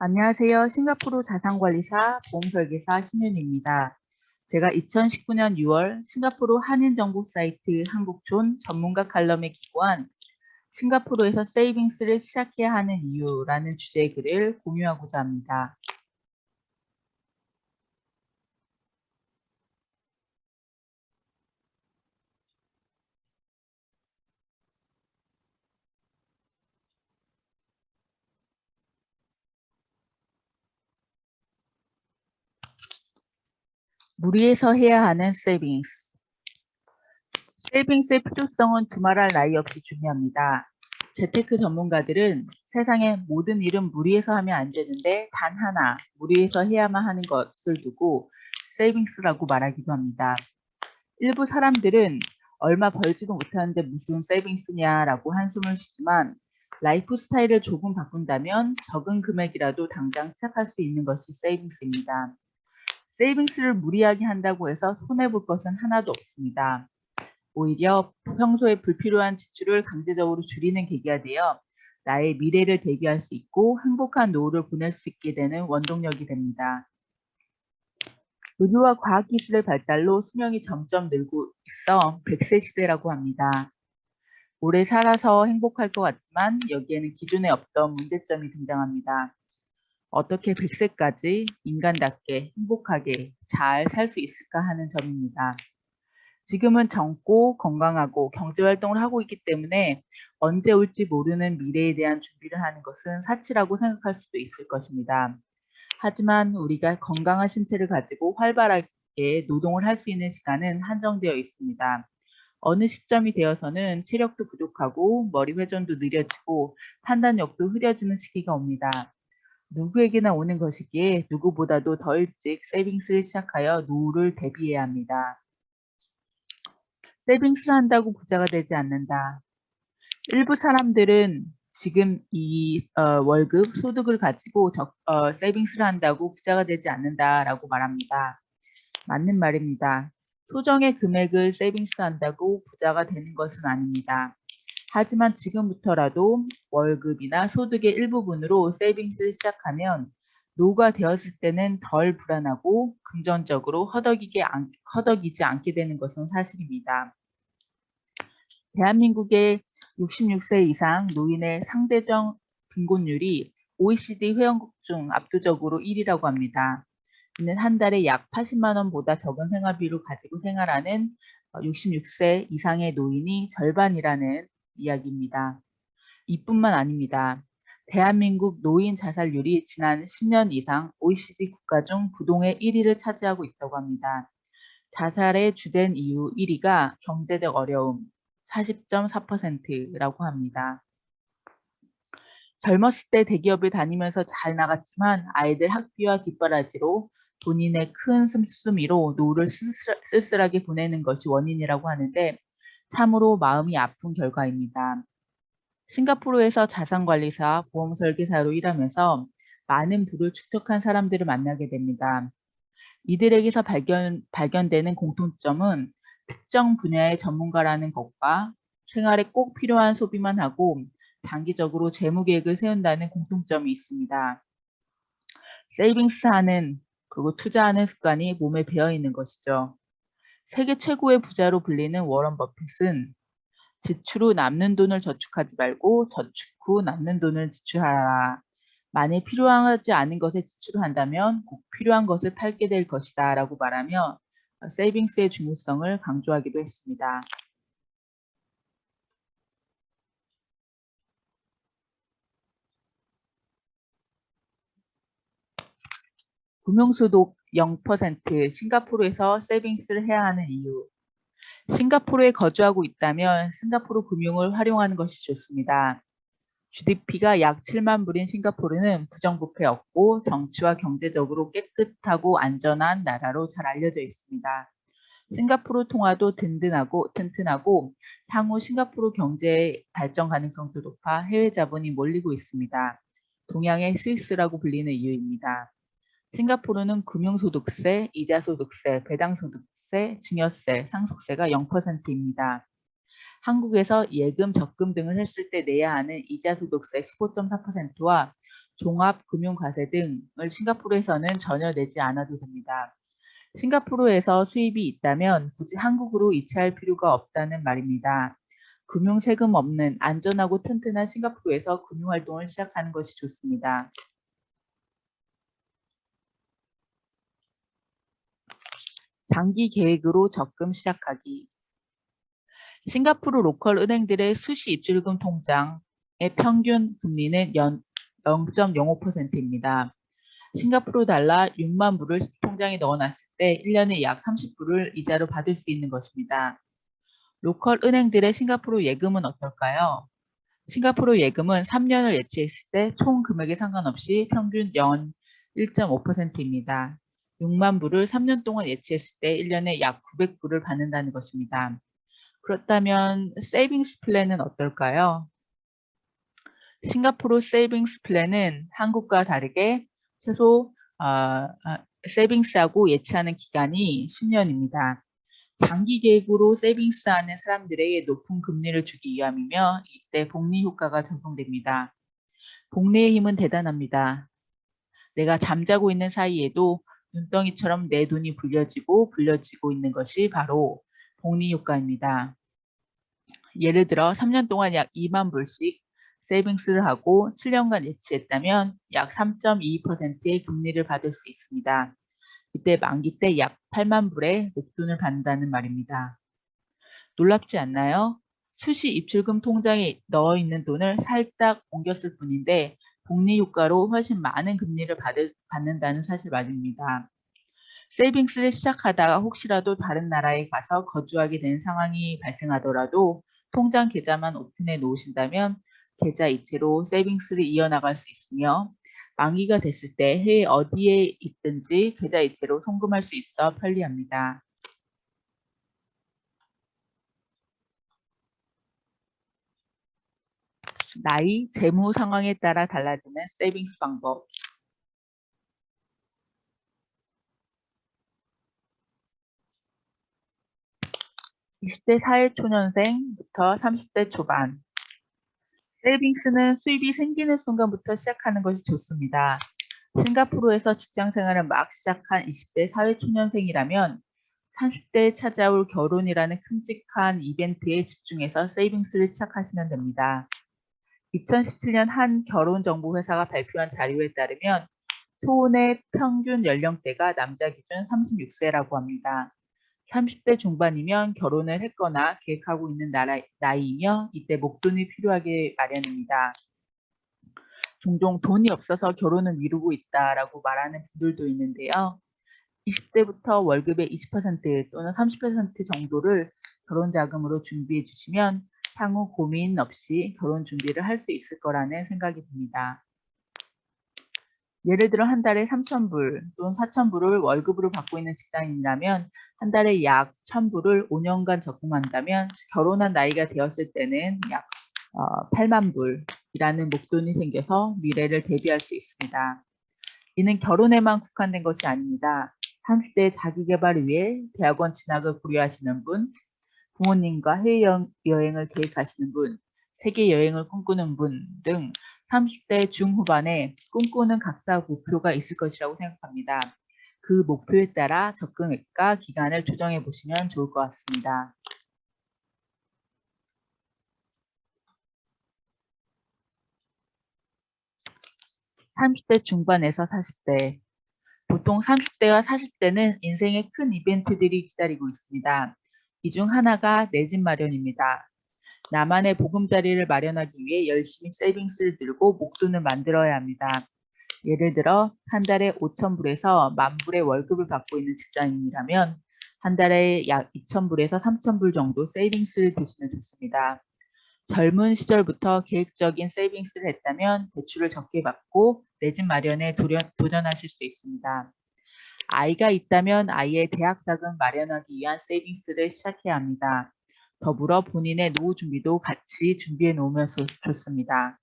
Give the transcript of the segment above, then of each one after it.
안녕하세요. 싱가포르 자산관리사 보험설계사 신윤입니다. 제가 2019년 6월 싱가포르 한인정보 사이트 한국촌 전문가 칼럼에 기고한 싱가포르에서 세이빙스를 시작해야 하는 이유라는 주제의 글을 공유하고자 합니다. 무리해서 해야 하는 세이빙스. 세이빙스의 필요성은 두말할 나위 없이 중요합니다. 재테크 전문가들은 세상의 모든 일은 무리해서 하면 안 되는데 단 하나 무리해서 해야만 하는 것을 두고 세이빙스라고 말하기도 합니다. 일부 사람들은 얼마 벌지도 못하는데 무슨 세이빙스냐라고 한숨을 쉬지만 라이프 스타일을 조금 바꾼다면 적은 금액이라도 당장 시작할 수 있는 것이 세이빙스입니다. 세이빙스를 무리하게 한다고 해서 손해볼 것은 하나도 없습니다. 오히려 평소에 불필요한 지출을 강제적으로 줄이는 계기가 되어 나의 미래를 대비할 수 있고 행복한 노후를 보낼 수 있게 되는 원동력이 됩니다. 의료와 과학기술의 발달로 수명이 점점 늘고 있어 100세 시대라고 합니다. 오래 살아서 행복할 것 같지만 여기에는 기존에 없던 문제점이 등장합니다. 어떻게 100세까지 인간답게 행복하게 잘 살 수 있을까 하는 점입니다. 지금은 젊고 건강하고 경제활동을 하고 있기 때문에 언제 올지 모르는 미래에 대한 준비를 하는 것은 사치라고 생각할 수도 있을 것입니다. 하지만 우리가 건강한 신체를 가지고 활발하게 노동을 할 수 있는 시간은 한정되어 있습니다. 어느 시점이 되어서는 체력도 부족하고 머리 회전도 느려지고 판단력도 흐려지는 시기가 옵니다. 누구에게나 오는 것이기에 누구보다도 더 일찍 세이빙스를 시작하여 노후를 대비해야 합니다. 세이빙스를 한다고 부자가 되지 않는다. 일부 사람들은 지금 이 어, 월급, 소득을 가지고 적, 어, 세이빙스를 한다고 부자가 되지 않는다라고 말합니다. 맞는 말입니다. 소정의 금액을 세이빙스 한다고 부자가 되는 것은 아닙니다. 하지만 지금부터라도 월급이나 소득의 일부분으로 세이빙스를 시작하면 노후가 되었을 때는 덜 불안하고 금전적으로 허덕이게, 허덕이지 않게 되는 것은 사실입니다. 대한민국의 66세 이상 노인의 상대적 빈곤율이 OECD 회원국 중 압도적으로 1위라고 합니다. 이는 한 달에 약 80만 원보다 적은 생활비를 가지고 생활하는 66세 이상의 노인이 절반이라는 이야기입니다. 이뿐만 아닙니다. 대한민국 노인 자살률이 지난 10년 이상 OECD 국가 중 부동의 1위를 차지하고 있다고 합니다. 자살의 주된 이유 1위가 경제적 어려움 40.4%라고 합니다. 젊었을 때 대기업을 다니면서 잘 나갔지만 아이들 학비와 뒷바라지로 본인의 큰 씀씀이로 노후를 쓸쓸하게 보내는 것이 원인이라고 하는데 참으로 마음이 아픈 결과입니다. 싱가포르에서 자산관리사, 보험설계사로 일하면서 많은 부를 축적한 사람들을 만나게 됩니다. 이들에게서 발견, 발견되는 공통점은 특정 분야의 전문가라는 것과 생활에 꼭 필요한 소비만 하고 단기적으로 재무 계획을 세운다는 공통점이 있습니다. 세이빙스 하는 그리고 투자하는 습관이 몸에 배어 있는 것이죠. 세계 최고의 부자로 불리는 워런 버핏은 지출 후 남는 돈을 저축하지 말고 저축 후 남는 돈을 지출하라. 만일 필요하지 않은 것에 지출을 한다면 꼭 필요한 것을 팔게 될 것이다 라고 말하며 세이빙스의 중요성을 강조하기도 했습니다. 금융소득 0% 싱가포르에서 세이빙스를 해야 하는 이유 싱가포르에 거주하고 있다면 싱가포르 금융을 활용하는 것이 좋습니다. GDP가 약 7만 불인 싱가포르는 부정부패 없고 정치와 경제적으로 깨끗하고 안전한 나라로 잘 알려져 있습니다. 싱가포르 통화도 든든하고 튼튼하고 향후 싱가포르 경제의 발전 가능성도 높아 해외 자본이 몰리고 있습니다. 동양의 스위스라고 불리는 이유입니다. 싱가포르는 금융소득세, 이자소득세, 배당소득세, 증여세, 상속세가 0%입니다. 한국에서 예금, 적금 등을 했을 때 내야 하는 이자소득세 15.4%와 종합금융과세 등을 싱가포르에서는 전혀 내지 않아도 됩니다. 싱가포르에서 수입이 있다면 굳이 한국으로 이체할 필요가 없다는 말입니다. 금융세금 없는 안전하고 튼튼한 싱가포르에서 금융활동을 시작하는 것이 좋습니다. 장기 계획으로 적금 시작하기. 싱가포르 로컬 은행들의 수시 입출금 통장의 평균 금리는 연 0.05%입니다. 싱가포르 달러 6만 불을 통장에 넣어놨을 때 1년에 약 30불을 이자로 받을 수 있는 것입니다. 로컬 은행들의 싱가포르 예금은 어떨까요? 싱가포르 예금은 3년을 예치했을 때 총 금액에 상관없이 평균 연 1.5%입니다. 6만 불을 3년 동안 예치했을 때 1년에 약 900불을 받는다는 것입니다. 그렇다면 세이빙스 플랜은 어떨까요? 싱가포르 세이빙스 플랜은 한국과 다르게 최소 어, 어, 세이빙스하고 예치하는 기간이 10년입니다. 장기 계획으로 세이빙스하는 사람들에게 높은 금리를 주기 위함이며 이때 복리 효과가 적용됩니다. 복리의 힘은 대단합니다. 내가 잠자고 있는 사이에도 눈덩이처럼 내 돈이 불려지고 불려지고 있는 것이 바로 복리 효과입니다. 예를 들어 3년 동안 약 2만 불씩 세이빙스를 하고 7년간 예치했다면 약 3.22%의 금리를 받을 수 있습니다. 이때 만기 때 약 8만 불의 목돈을 받는다는 말입니다. 놀랍지 않나요? 수시 입출금 통장에 넣어 있는 돈을 살짝 옮겼을 뿐인데 복리 효과로 훨씬 많은 금리를 받을, 받는다는 사실 말입니다. 세이빙스를 시작하다가 혹시라도 다른 나라에 가서 거주하게 된 상황이 발생하더라도 통장 계좌만 오픈해 놓으신다면 계좌 이체로 세이빙스를 이어나갈 수 있으며 만기가 됐을 때 해외 어디에 있든지 계좌 이체로 송금할 수 있어 편리합니다. 나이, 재무 상황에 따라 달라지는 세이빙스 방법. (20대) 사회초년생부터 (30대) 초반 세이빙스는 수입이 생기는 순간부터 시작하는 것이 좋습니다. 싱가포르에서 직장 생활을 막 시작한 20대 사회초년생이라면 30대에 찾아올 결혼이라는 큼직한 이벤트에 집중해서 세이빙스를 시작하시면 됩니다. 2017년 한 결혼정보회사가 발표한 자료에 따르면 초혼의 평균 연령대가 남자 기준 36세라고 합니다. 30대 중반이면 결혼을 했거나 계획하고 있는 나이이며 이때 목돈이 필요하게 마련입니다. 종종 돈이 없어서 결혼을 미루고 있다라고 말하는 분들도 있는데요. 20대부터 월급의 20% 또는 30% 정도를 결혼 자금으로 준비해 주시면 향후 고민 없이 결혼 준비를 할 수 있을 거라는 생각이 듭니다. 예를 들어 한 달에 3,000불 또는 4,000불을 월급으로 받고 있는 직장인이라면 한 달에 약 1,000불을 5년간 적금한다면 결혼한 나이가 되었을 때는 약 어, 8만 불이라는 목돈이 생겨서 미래를 대비할 수 있습니다. 이는 결혼에만 국한된 것이 아닙니다. 30대 자기개발을 위해 대학원 진학을 고려하시는 분, 부모님과 해외 여행을 계획하시는 분, 세계 여행을 꿈꾸는 분 등 30대 중후반에 꿈꾸는 각자 목표가 있을 것이라고 생각합니다. 그 목표에 따라 접근액과 기간을 조정해 보시면 좋을 것 같습니다. (30대) 중반에서 (40대) 보통 (30대와 40대는) 인생의 큰 이벤트들이 기다리고 있습니다. 이 중 하나가 내 집 마련입니다. 나만의 보금자리를 마련하기 위해 열심히 세이빙스를 들고 목돈을 만들어야 합니다. 예를 들어 한 달에 5천불에서 만불의 월급을 받고 있는 직장인이라면 한 달에 약 2천불에서 3천불 정도 세이빙스를 드시면 좋습니다. 젊은 시절부터 계획적인 세이빙스를 했다면 대출을 적게 받고 내 집 마련에 도전하실 수 있습니다. 아이가 있다면 아이의 대학 자금 마련하기 위한 세이빙스를 시작해야 합니다. 더불어 본인의 노후 준비도 같이 준비해 놓으면 좋습니다.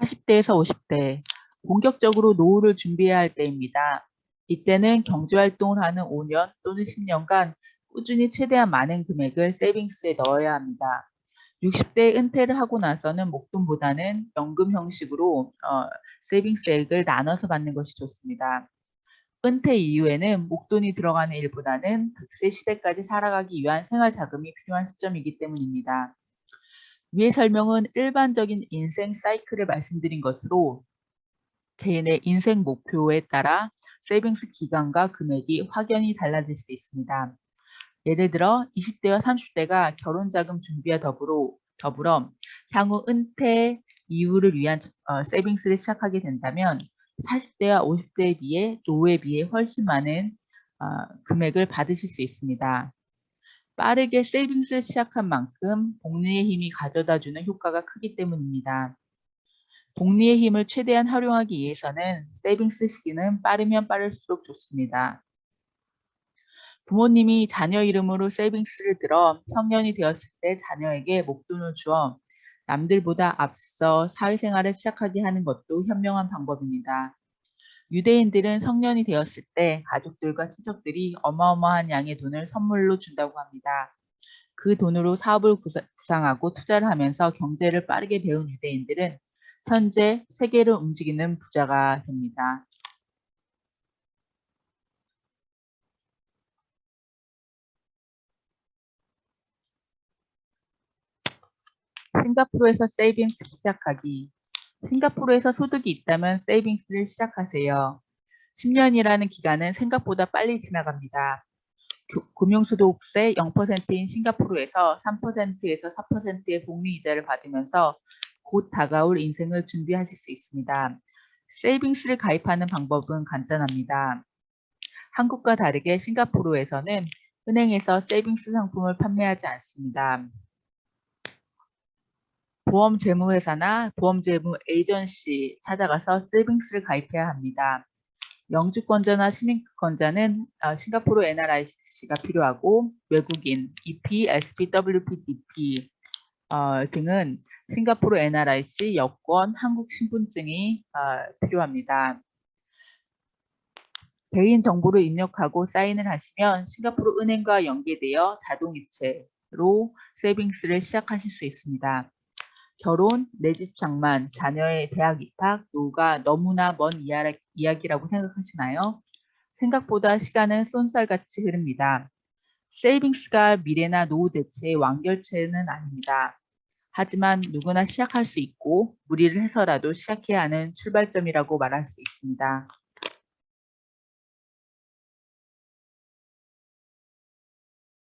40대에서 50대 본격적으로 노후를 준비해야 할 때입니다. 이때는 경제활동을 하는 5년 또는 10년간 꾸준히 최대한 많은 금액을 세이빙스에 넣어야 합니다. 60대 은퇴를 하고 나서는 목돈보다는 연금 형식으로 어, 세이빙스액을 나눠서 받는 것이 좋습니다. 은퇴 이후에는 목돈이 들어가는 일보다는 극세 시대까지 살아가기 위한 생활 자금이 필요한 시점이기 때문입니다. 위의 설명은 일반적인 인생 사이클을 말씀드린 것으로 개인의 인생 목표에 따라 세이빙스 기간과 금액이 확연히 달라질 수 있습니다. 예를 들어 20대와 30대가 결혼 자금 준비와 더불어, 더불어 향후 은퇴 이후를 위한 어, 세이빙스를 시작하게 된다면 40대와 50대에 비해 노후에 비해 훨씬 많은 어, 금액을 받으실 수 있습니다. 빠르게 세이빙스를 시작한 만큼 복리의 힘이 가져다주는 효과가 크기 때문입니다. 복리의 힘을 최대한 활용하기 위해서는 세이빙스 시기는 빠르면 빠를수록 좋습니다. 부모님이 자녀 이름으로 세이빙스를 들어 성년이 되었을 때 자녀에게 목돈을 주어 남들보다 앞서 사회생활을 시작하게 하는 것도 현명한 방법입니다. 유대인들은 성년이 되었을 때 가족들과 친척들이 어마어마한 양의 돈을 선물로 준다고 합니다. 그 돈으로 사업을 구상하고 투자를 하면서 경제를 빠르게 배운 유대인들은 현재 세계를 움직이는 부자가 됩니다. 싱가포르에서 세이빙스 시작하기. 싱가포르에서 소득이 있다면 세이빙스를 시작하세요. 10년이라는 기간은 생각보다 빨리 지나갑니다. 금융소득세 0%인 싱가포르에서 3%에서 4%의 복리이자를 받으면서 곧 다가올 인생을 준비하실 수 있습니다. 세이빙스를 가입하는 방법은 간단합니다. 한국과 다르게 싱가포르에서는 은행에서 세이빙스 상품을 판매하지 않습니다. 보험 재무회사나 보험 재무 에이전시 찾아가서 세이빙스를 가입해야 합니다. 영주권자나 시민권자는 어, 싱가포르 NRIC가 필요하고 외국인 EP, SP, WPDP 어, 등은 싱가포르 NRIC 여권, 한국 신분증이 어, 필요합니다. 개인 정보를 입력하고 사인을 하시면 싱가포르 은행과 연계되어 자동이체로 세이빙스를 시작하실 수 있습니다. 결혼, 내 집 장만, 자녀의 대학 입학, 노후가 너무나 먼 이야기라고 생각하시나요? 생각보다 시간은 쏜살같이 흐릅니다. 세이빙스가 미래나 노후 대체의 완결체는 아닙니다. 하지만 누구나 시작할 수 있고 무리를 해서라도 시작해야 하는 출발점이라고 말할 수 있습니다.